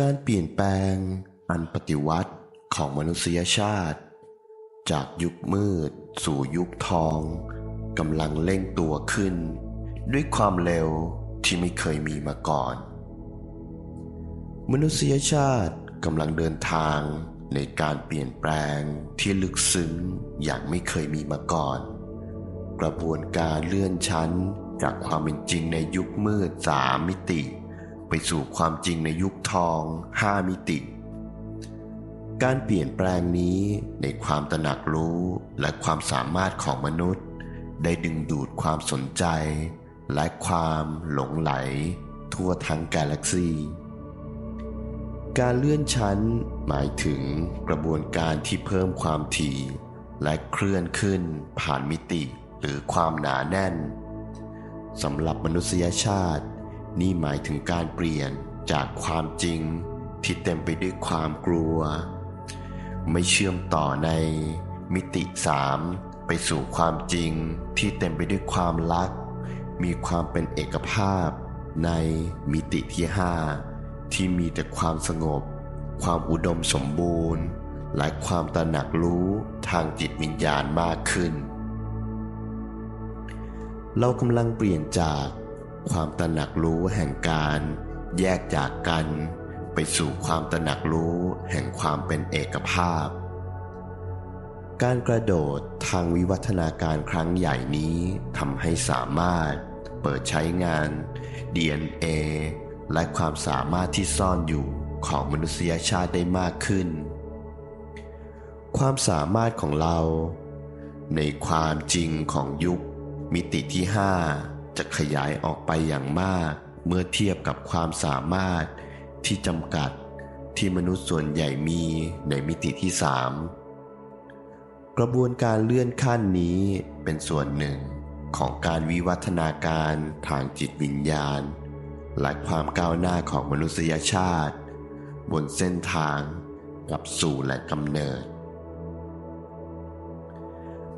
การเปลี่ยนแปลงอันปฏิวัติของมนุษยชาติ จากยุคมืด สู่ยุคทองกำลังเร่งตัวขึ้น ด้วยความเร็วที่ไม่เคยมีมาก่อน มนุษยชาติกำลังเดินทางในการเปลี่ยนแปลงที่ลึกซึ้งอย่างไม่เคยมีมาก่อน กระบวนการเลื่อนชั้นจากความเป็นจริงในยุคมืดสามมิติ ไปสู่ความจริงในยุคทองห้ามิติ การเปลี่ยนแปลงนี้ในความตระหนักรู้และความสามารถของมนุษย์ ได้ดึงดูดความสนใจ และความหลงไหล ทั่วทั้งกาแล็กซีการเลื่อนชั้นหมายถึงกระบวนการที่เพิ่มความถี่ และเคลื่อนขึ้นผ่านมิติหรือความหนาแน่นสำหรับมนุษยชาติ นี่หมายถึงการเปลี่ยนจากความจริงที่เต็มไปด้วยความกลัว ไม่เชื่อมต่อในมิติสามไปสู่ความจริงที่เต็มไปด้วยความรัก มีความเป็นเอกภาพ ในมิติที่ห้าที่มีแต่ความสงบ ความอุดมสมบูรณ์ และความตระหนักรู้ทางจิตวิญญาณมากขึ้น เรากำลังเปลี่ยนจาก ความตระหนักรู้แห่งการแยกจากกัน ไปสู่ความตระหนักรู้แห่งความเป็นเอกภาพ การกระโดดทางวิวัฒนาการครั้งใหญ่นี้ทำให้สามารถเปิดใช้งาน DNA และความสามารถที่ซ่อนอยู่ของมนุษยชาติได้มากขึ้น ความสามารถของเรา ในความจริงของยุคมิติที่ 5 จะขยายออกไปอย่างมาก เมื่อเทียบกับความสามารถที่จำกัดที่มนุษย์ส่วนใหญ่มีในมิติที่3กระบวนการเลื่อนขั้นนี้เป็นส่วนหนึ่งของการวิวัฒนาการทางจิตวิญญาณ และความก้าวหน้าของมนุษยชาติ บนเส้นทางกลับสู่และกำเนิด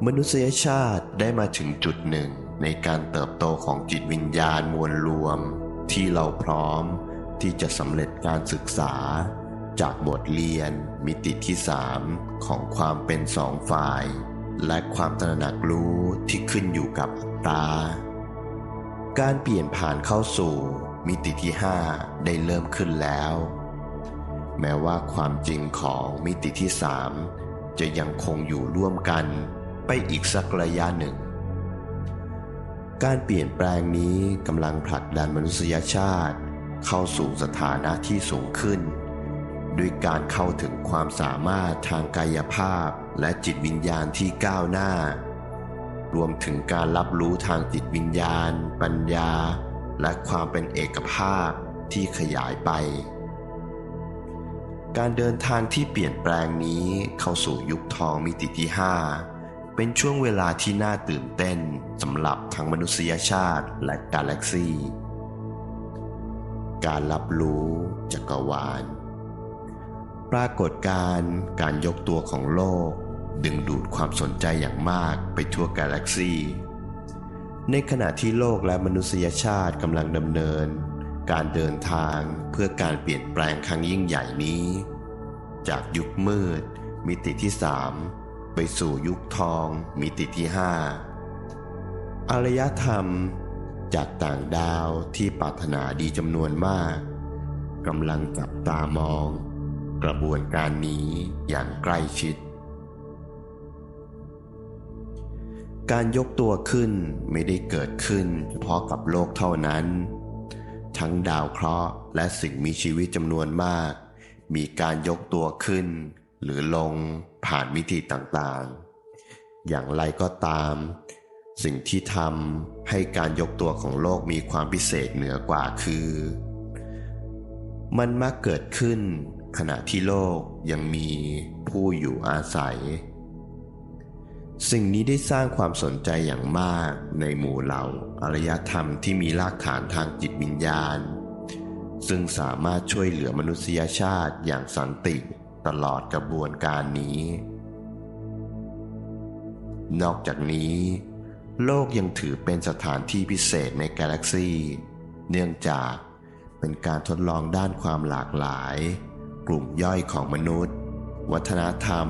มนุษยชาติได้มาถึงจุดหนึ่ง ในการเติบโตของจิตวิญญาณมวลรวม ที่เราพร้อมที่จะสำเร็จการศึกษา จากบทเรียนมิติที่สามของความเป็นสองฝ่าย และความตระหนักรู้ที่ขึ้นอยู่กับอัตราการเปลี่ยนผ่านเข้าสู่มิติที่ห้าได้เริ่มขึ้นแล้ว แม้ว่าความจริงของมิติที่สามจะยังคงอยู่ร่วมกันไปอีกสักระยะหนึ่ง การเปลี่ยนแปลงนี้กำลังผลักดันมนุษยชาติ เข้าสู่สถานะที่สูงขึ้น ด้วยการเข้าถึงความสามารถทางกายภาพและจิตวิญญาณที่ก้าวหน้า รวมถึงการรับรู้ทางจิตวิญญาณ ปัญญา และความเป็นเอกภาพที่ขยายไป การเดินทางที่เปลี่ยนแปลงนี้เข้าสู่ยุคทองมิติที่ 5 เป็นช่วงเวลาที่น่าตื่นเต้นสำหรับทั้งมนุษยชาติและกาแล็กซีการรับรู้จักรวาล ปรากฏการณ์การยกตัวของโลก ดึงดูดความสนใจอย่างมากไปทั่วกาแล็กซี ในขณะที่โลกและมนุษยชาติกำลังดำเนิน การเดินทางเพื่อการเปลี่ยนแปลงครั้งยิ่งใหญ่นี้ จากยุคมืด มิติที่สาม ไปสู่ยุคทองมิติที่ห้าอารยธรรมจากต่างดาวที่ปรารถนาดีจำนวนมากกำลังจับตามอง กระบวนการนี้อย่างใกล้ชิด การยกตัวขึ้นไม่ได้เกิดขึ้นเฉพาะกับโลกเท่านั้น ทั้งดาวเคราะห์และสิ่งมีชีวิตจำนวนมาก มีการยกตัวขึ้นหรือลง ผ่านมิติต่างๆ อย่างไรก็ตาม สิ่งที่ทำให้การยกตัวของโลกมีความพิเศษเหนือกว่าคือ มันมักเกิดขึ้นขณะที่โลกยังมีผู้อยู่อาศัย สิ่งนี้ได้สร้างความสนใจอย่างมากในหมู่เหล่าอารยธรรมที่มีรากฐานทางจิตวิญญาณ ซึ่งสามารถช่วยเหลือมนุษยชาติอย่างสันติ ตลอดกระบวนการนี้ นอกจากนี้ โลกยังถือเป็นสถานที่พิเศษในกาแล็กซีเนื่องจากเป็นการทดลองด้านความหลากหลาย กลุ่มย่อยของมนุษย์ วัฒนธรรม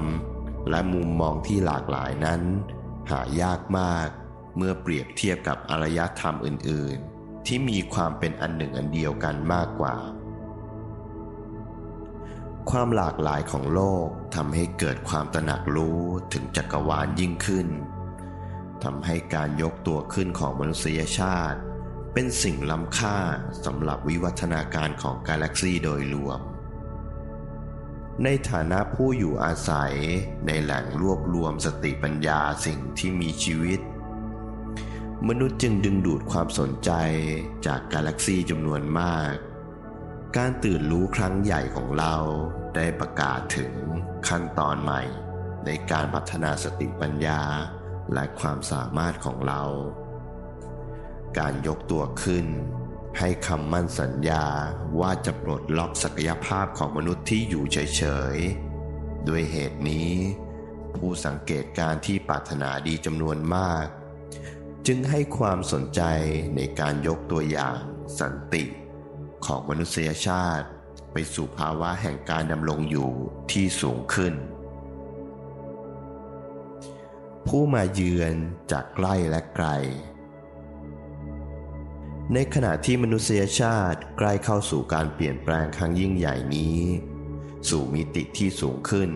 และมุมมองที่หลากหลายนั้น หายากมากเมื่อเปรียบเทียบกับอารยธรรมอื่น ๆ ที่มีความเป็นอันหนึ่งอันเดียวกันมากกว่า ความหลากหลายของโลกทำให้เกิดความตระหนักรู้ถึงจักรวาลยิ่งขึ้นทำให้การยกตัวขึ้นของมนุษยชาติ เป็นสิ่งล้ำค่าสำหรับวิวัฒนาการของกาแล็กซีโดยรวม ในฐานะผู้อยู่อาศัยในแหล่งรวบรวมสติปัญญาสิ่งที่มีชีวิต มนุษย์จึงดึงดูดความสนใจจากกาแล็กซีจำนวนมาก การตื่นรู้ครั้งใหญ่ของเราได้ประกาศถึงขั้นตอนใหม่ ในการพัฒนาสติปัญญาและความสามารถของเรา การยกตัวขึ้น ให้คำมั่นสัญญาว่าจะปลดล็อกศักยภาพของมนุษย์ที่อยู่เฉยๆ ด้วยเหตุนี้ ผู้สังเกตการที่ปรารถนาดีจำนวนมาก จึงให้ความสนใจในการยกตัวอย่างสันติ ของมนุษยชาติ ไปสู่ภาวะแห่งการดำรงอยู่ที่สูงขึ้น ผู้มาเยือนจากใกล้และไกล ในขณะที่มนุษยชาติใกล้เข้าสู่การเปลี่ยนแปลงครั้งยิ่งใหญ่นี้ สู่มิติที่สูงขึ้น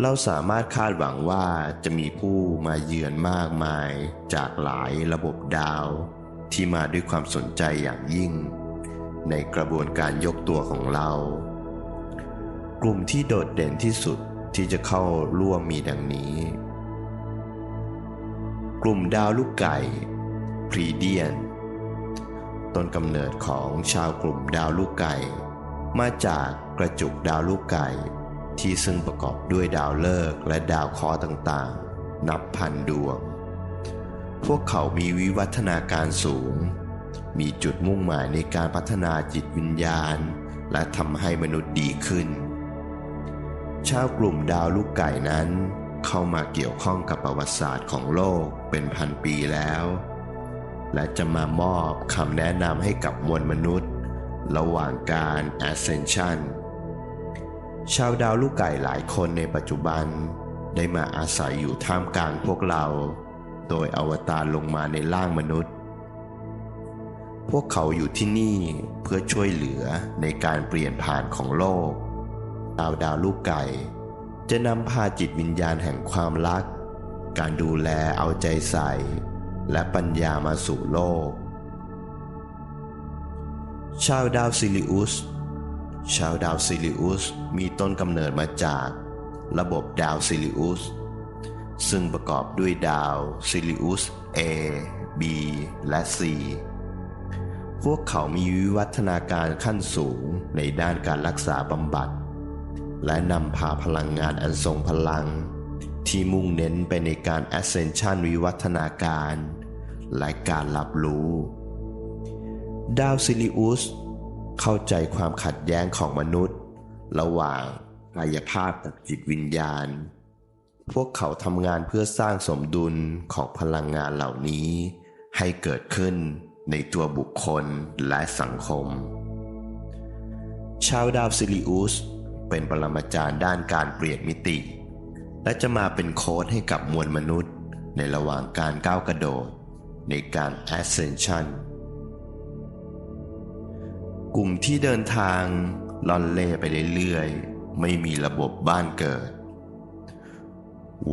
เราสามารถคาดหวังว่าจะมีผู้มาเยือนมากมายจากหลายระบบดาวที่มาด้วยความสนใจอย่างยิ่ง ในกระบวนการยกตัวของเรา กลุ่มที่โดดเด่นที่สุดที่จะเข้าร่วมมีดังนี้ กลุ่มดาวลูกไก่พรีเดียน ต้นกำเนิดของชาวกลุ่มดาวลูกไก่ มาจากกระจุกดาวลูกไก่ ที่ซึ่งประกอบด้วยดาวฤกษ์และดาวคราะห์ต่างๆ นับพันดวง พวกเขามีวิวัฒนาการสูง มีจุดมุ่งหมายในการพัฒนาจิตวิญญาณ และทำให้มนุษย์ดีขึ้น ชาวกลุ่มดาวลูกไก่นั้น เข้ามาเกี่ยวข้องกับประวัติศาสตร์ของโลกเป็นพันปีแล้ว และจะมามอบคำแนะนำให้กับมวลมนุษย์ ระหว่างการ Ascension ชาวดาวลูกไก่หลายคนในปัจจุบัน ได้มาอาศัยอยู่ท่ามกลางพวกเรา โดยอวตารลงมาในร่างมนุษย์ พวกเขาอยู่ที่นี่เพื่อช่วยเหลือในการเปลี่ยนผ่านของโลกดาวดาวลูกไก่ จะนำพาจิตวิญญาณแห่งความรัก การดูแลเอาใจใส่ และปัญญามาสู่โลก ชาวดาวซิลิอุส ชาวดาวซิลิอุสมีต้นกำเนิดมาจากระบบดาวซิลิอุส ซึ่งประกอบด้วยดาวซิลิอุส A B และ C พวกเขามีวิวัฒนาการขั้นสูงในด้านการรักษาบำบัด และนำพาพลังงานอันทรงพลัง ที่มุ่งเน้นไปในการ Ascension วิวัฒนาการ และการรับรู้ ดาวซิลิอุสเข้าใจความขัดแย้งของมนุษย์ ระหว่างกายภาพกับจิตวิญญาณ พวกเขาทำงานเพื่อสร้างสมดุลของพลังงานเหล่านี้ให้เกิดขึ้น ในตัวบุคคลและสังคม ชาวดาวซิลิอุสเป็นปรมาจารย์ด้านการเปลี่ยนมิติ และจะมาเป็นโค้ดให้กับมวลมนุษย์ ในระหว่างการก้าวกระโดด ในการ Ascension กลุ่มที่เดินทางล่อนเล่ไปเรื่อยๆ ไม่มีระบบบ้านเกิด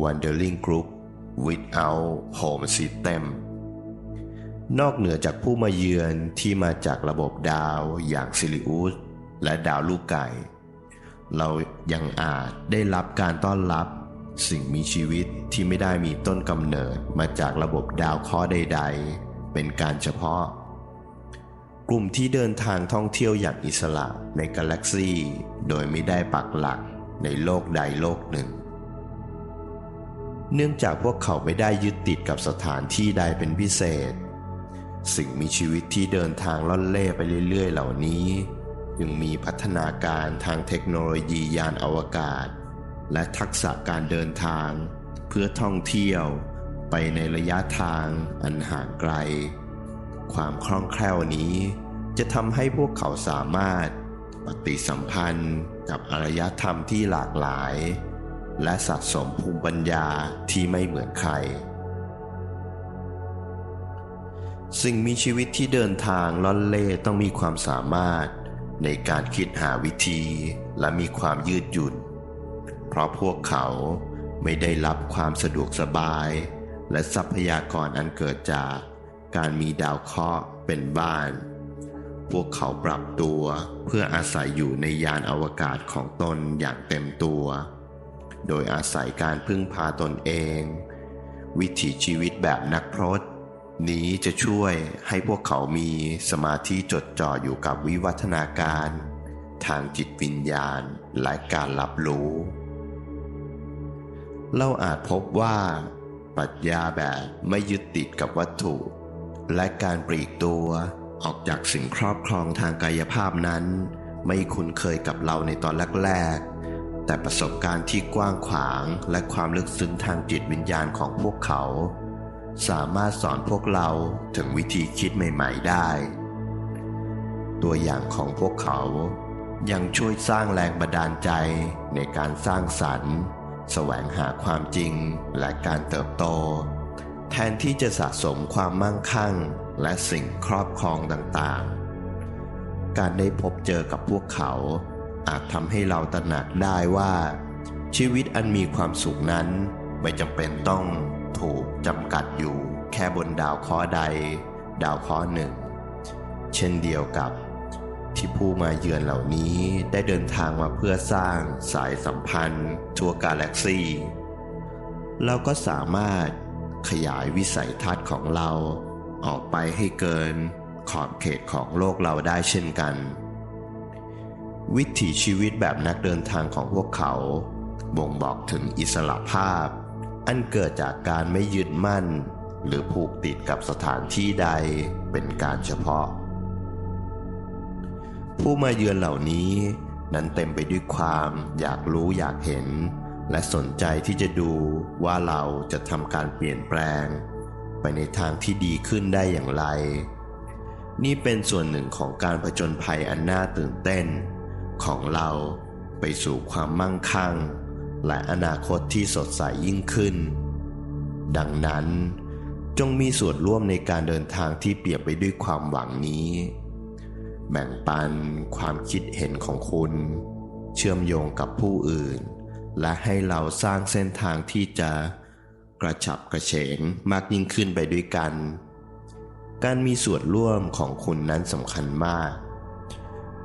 Wandering Group without home system นอกเหนือจากผู้มาเยือนที่มาจากระบบดาวอย่างซิลิอุสและดาวลูกไก่ เรายังอาจได้รับการต้อนรับสิ่งมีชีวิตที่ไม่ได้มีต้นกำเนิดมาจากระบบดาวเคราะห์ใด ๆ เป็นการเฉพาะ กลุ่มที่เดินทางท่องเที่ยวอย่างอิสระในกาแล็กซีโดยไม่ได้ปักหลักในโลกใดโลกหนึ่ง เนื่องจากพวกเขาไม่ได้ยึดติดกับสถานที่ใดเป็นพิเศษ สิ่งมีชีวิตที่เดินทางล่อนเล่ไปเรื่อย ๆ เหล่านี้ ยังมีพัฒนาการทางเทคโนโลยียานอวกาศ และทักษะการเดินทาง เพื่อท่องเที่ยวไปในระยะทางอันห่างไกล ความคล่องแคล่วนี้ จะทำให้พวกเขาสามารถปฏิสัมพันธ์กับอารยธรรมที่หลากหลาย และสะสมภูมิปัญญาที่ไม่เหมือนใคร สิ่งมีชีวิตที่เดินทางล่อนเล่ต้องมีความสามารถ ในการคิดหาวิธีและมีความยืดหยุ่น เพราะพวกเขาไม่ได้รับความสะดวกสบาย และทรัพยากรอันเกิดจากการมีดาวเคราะห์เป็นบ้าน พวกเขาปรับตัวเพื่ออาศัยอยู่ในยานอวกาศของตนอย่างเต็มตัว โดยอาศัยการพึ่งพาตนเอง วิถีชีวิตแบบนักพรต นี้จะช่วยให้พวกเขามีสมาธิจดจ่ออยู่กับวิวัฒนาการ ทางจิตวิญญาณและการรับรู้ เราอาจพบว่าปรัชญาแบบไม่ยึดติดกับวัตถุ และการปลีกตัวออกจากสิ่งครอบครองทางกายภาพนั้น ไม่คุ้นเคยกับเราในตอนแรกๆแต่ประสบการณ์ที่กว้างขวางและความลึกซึ้งทางจิตวิญญาณของพวกเขา สามารถสอนพวกเราถึงวิธีคิดใหม่ๆได้ ตัวอย่างของพวกเขายังช่วยสร้างแรงบันดาลใจในการสร้างสรรค์ แสวงหาความจริงและการเติบโต แทนที่จะสะสมความมั่งคั่งและสิ่งครอบครองต่างๆ การได้พบเจอกับพวกเขาอาจทำให้เราตระหนักได้ว่า ชีวิตอันมีความสุขนั้นไม่จำเป็นต้อง ถูกจำกัดอยู่แค่บนดาวเคราะห์ใด ดาวเคราะห์หนึ่ง เช่นเดียวกับที่ผู้มาเยือนเหล่านี้ได้เดินทางมาเพื่อสร้างสายสัมพันธ์ ทั่วกาแล็กซีเราก็สามารถขยายวิสัยทัศน์ของเราออกไปให้เกินขอบเขตของโลกเราได้เช่นกัน วิถีชีวิตแบบนักเดินทางของพวกเขา บ่งบอกถึงอิสระภาพ อันเกิดจากการไม่ยึดมั่น หรือผูกติดกับสถานที่ใดเป็นการเฉพาะ ผู้มาเยือนเหล่านี้นั้นเต็มไปด้วยความอยากรู้อยากเห็น และสนใจที่จะดูว่าเราจะทำการเปลี่ยนแปลง ไปในทางที่ดีขึ้นได้อย่างไร นี่เป็นส่วนหนึ่งของการผจญภัยอันน่าตื่นเต้น ของเราไปสู่ความมั่งคั่ง และอนาคตที่สดใสยิ่งขึ้น ดังนั้น จงมีส่วนร่วมในการเดินทางที่เปี่ยนไปด้วยความหวังนี้ แบ่งปันความคิดเห็นของคุณ เชื่อมโยงกับผู้อื่น และให้เราสร้างเส้นทางที่จะกระฉับกระเฉงมากยิ่งขึ้นไปด้วยกัน การมีส่วนร่วมของคุณนั้นสำคัญมาก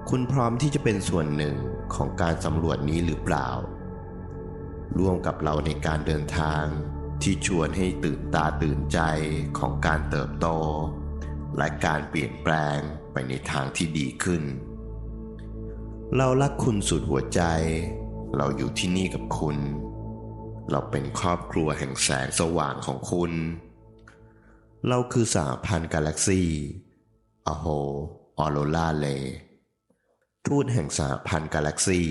คุณพร้อมที่จะเป็นส่วนหนึ่งของการสำรวจนี้หรือเปล่า ร่วมกับเราในการเดินทางที่ชวนให้ตื่นตาตื่นใจของการเติบโต และการเปลี่ยนแปลงไปในทางที่ดีขึ้น เรารักคุณสุดหัวใจ เราอยู่ที่นี่กับคุณ เราเป็นครอบครัวแห่งแสงสว่างของคุณ เราคือสหพันธ์กาแล็กซี่อโฮออโรราเลทูตแห่งสหพันธ์กาแล็กซี่